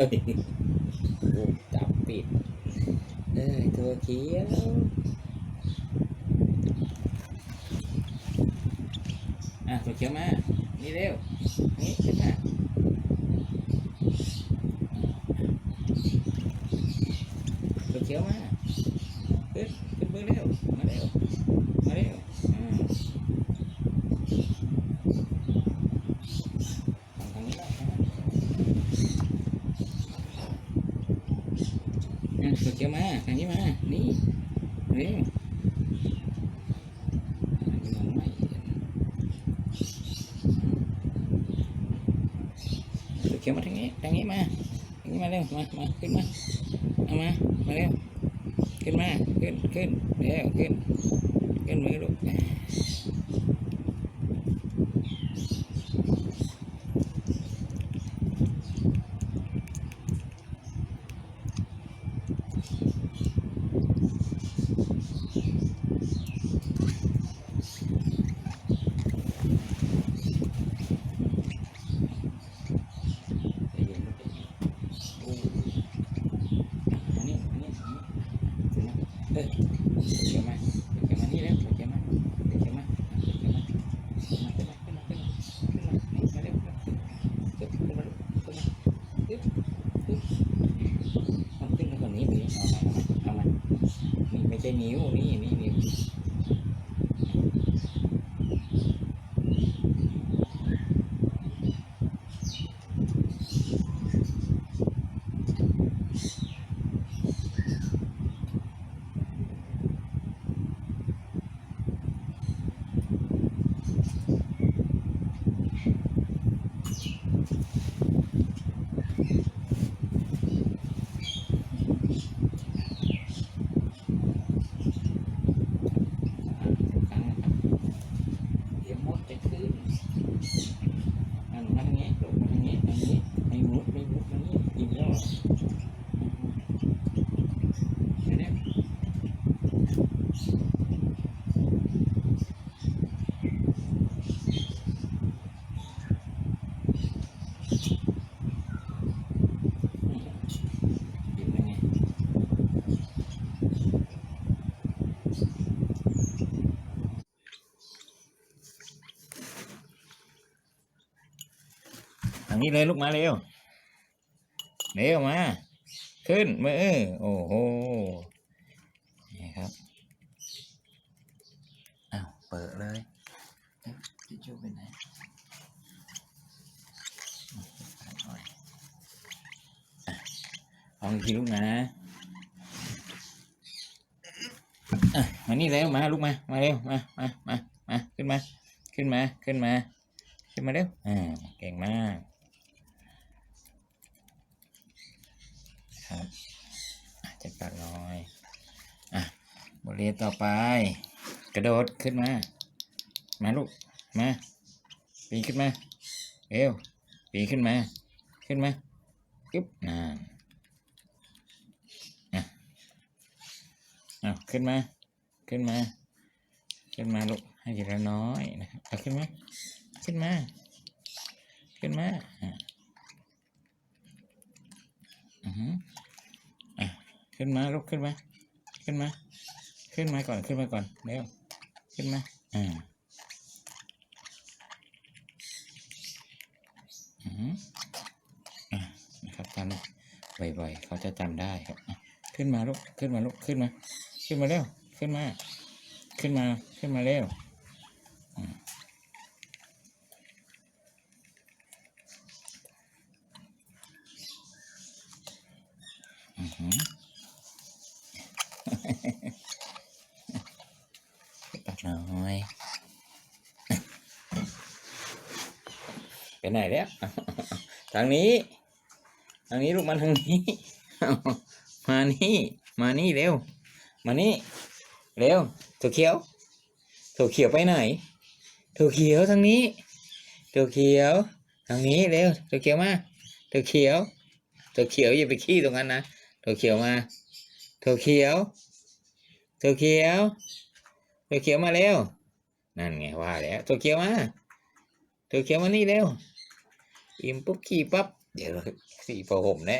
เอ้ยจับปิดเอ้ยตัวเขียวอะตัวเขียวมา นี่เร็ว นี่ขึ้นมาตัวเขียวมา ขึ้น ขึ้นมือเร็ว มาเร็ว มาเร็วอ่าทางนี้ได้ครับอะ ตัวเขียวมาทางนี้มา นี่เร็วตัวเขียวมาทางนี้ทางนี้มาทางนี้มาเร็ว มา มา ขึ้นมา เอามา มาเร็ว ขึ้นมา ขึ้น ขึ้นเร็วขึ้น ขึ้นมือลูกใจเย็นลูกใจเย็นโอ้อันนี้อันนี้อันนี้ถึงนะเอ้ยเขียวมาเขียวมานี่แล้วเขียวมาเขียวมาเขียวมาขึ้นมาขึ้นมาขึ้นมาขึ้นมาขึ้นมานี่มาเร็วเดี๋ยวขึ้นมาลูกขึ้นมาปึ๊บปึ๊บเอาขึ้นมาก่อนนี้ไปเอามาเอามาเอามา นี่ไม่ใช่นิ้วนี่นี่นิ้ว ครั้งนะครับเดี๋ยวมดจะขึ้นอันมาทางนี้ลงมาทางนี้ทางนี้ให้มุดไม่มุดมานี่กินแล้วเหรอเดี๋ยวเนี่ยกินแล้วไง ทางนี้เลยลูกมาเร็ว เร็วมา ขึ้นมือโอ้โหนี่ครับอ้าวเปิดเลยเอ๊ะทิชชู่ไปไหนเอาหน่อยอะเอาอีกทีลูกนะอะมานี่เร็วมาลูกมา มาเร็วมามามามาขึ้นมา ขึ้นมา ขึ้นมา ขึ้นมาเร็วอ่าเก่งมาก ครับอะจัดปากหน้อย อะ บ ทเรียนต่อไป กระโดดขึ้นมา มาลูก มา ปีนขึ้นมาเร็วปีนขึ้นมา ขึ้นมากึ๊บอ่าอะเอาขึ้นมา ขึ้นมา ขึ้นมาลูก ให้ทีละน้อยนะครับเอาขึ้นมา ขึ้นมา ขึ้นมาอือหืออะขึ้นมาลูกขึ้นมา ขึ้นมา ขึ้นมาก่อนขึ้นมาก่อนเร็วขึ้นมาอ่าอือหืออะนะครับทำบ่อยๆเขาจะจำได้ครับอะขึ้นมาลูกขึ้นมาลูกขึ้นมา ขึ้นมาเร็วขึ้นมา ขึ้นมาขึ้นมาเร็ว อือหือ ปักหน่อย ไปไหนแล้ว ทางนี้ ทางนี้ลูกมาทางนี้ มานี่ มานี่เร็ว มานี่ เร็วถั่วเขียวถั่วเขียวไปไหนถั่วเขียวทางนี้ถั่วเขียว ทางนี้เร็วถั่วเขียวมาถั่วเขียวถั่วเขียวอย่าไปขี้ตรงนั้นนะถั่วเขียวมาถั่วเขียวถั่วเขียวถั่วเขียวมาเร็ว นั่นไงว่าแล้วถั่วเขียวมา ถั่วเขียวมานี่เร็วอิ่มปุ๊บขี้ปั๊บเดี๋ยวสีโปผมแน่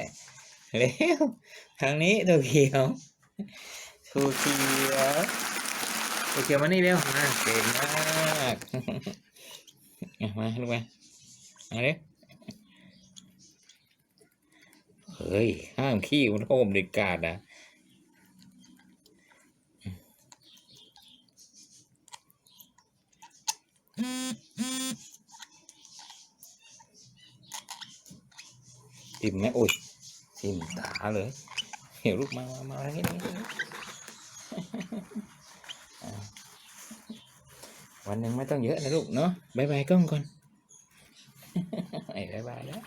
เร็วทางนี้ตัวเขียวตัวเขียวตัวเขียวมานี่เร็วมาเก่งมากมาลูกมามาเร็วเฮ้ยห้ามขี้มันโหมเด็ดขาดนะทิม ไหมโอ้ยทิมตาเลยเดี๋ยวลูกมามามาทางนี้ทางนี้ทางนี้อะวันหนึ่งไม่ต้องเยอะนะลูกเนาะบายบายกล้องก่อนไอ้บายบายแล้ว